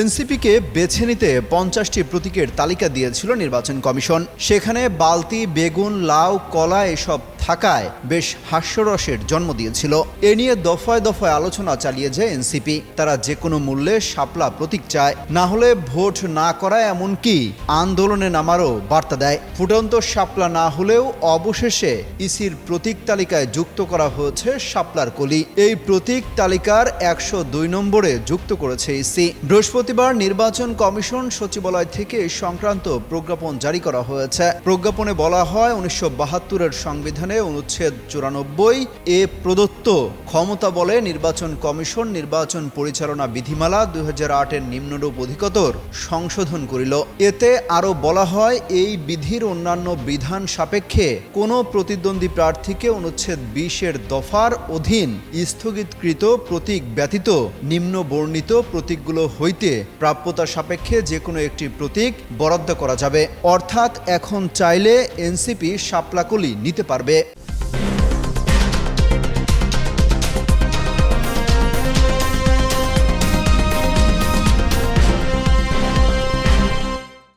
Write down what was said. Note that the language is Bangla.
এনসিপিকে বেছে নিতে পঞ্চাশটি প্রতীকের তালিকা দিয়েছিল নির্বাচন কমিশন। সেখানে বালতি, বেগুন, লাউ, কলা এসব থাকায় বেশ হাস্যরসের জন্ম দিয়েছিল। এ নিয়ে দফায় দফায় আলোচনা চালিয়ে যায় এনসিপি। তারা যে কোনো মূল্যে শাপলা প্রতীক চায়। না হলে ভোট না করায় এমনকি আন্দোলনে নামারও বার্তা দেয়। ফুটন্ত শাপলা না হলেও অবশেষে ইসির প্রতীক তালিকায় যুক্ত করা হয়েছে শাপলার কলি। এই প্রতীক তালিকার একশো দুই নম্বরে যুক্ত করেছে ইসি। বৃহস্পতিবার নির্বাচন কমিশন সচিবালয় থেকে সংক্রান্ত প্রজ্ঞাপন জারি করা হয়েছে। প্রজ্ঞাপনে বলা হয়, উনিশশো বাহাত্তরের সংবিধানে অনুচ্ছেদ চুরানব্বই এ প্রদত্ত ক্ষমতা বলে নির্বাচন কমিশন নির্বাচন পরিচালনা বিধিমালা দুই হাজার আটের নিম্নরূপ অধিকতর সংশোধন করিল। এতে আরও বলা হয়, এই বিধির অন্যান্য বিধান সাপেক্ষে কোনো প্রতিদ্বন্দ্বী প্রার্থীকে অনুচ্ছেদ বিশের দফার অধীন স্থগিতকৃত প্রতীক ব্যতীত নিম্ন বর্ণিত প্রতীকগুলো হইতে প্রাপ্যতা সাপেক্ষে যে কোনো একটি প্রতীক বরাদ্দ করা যাবে। অর্থাৎ এখন চাইলে এনসিপি শাপলাকলি নিতে পারবে।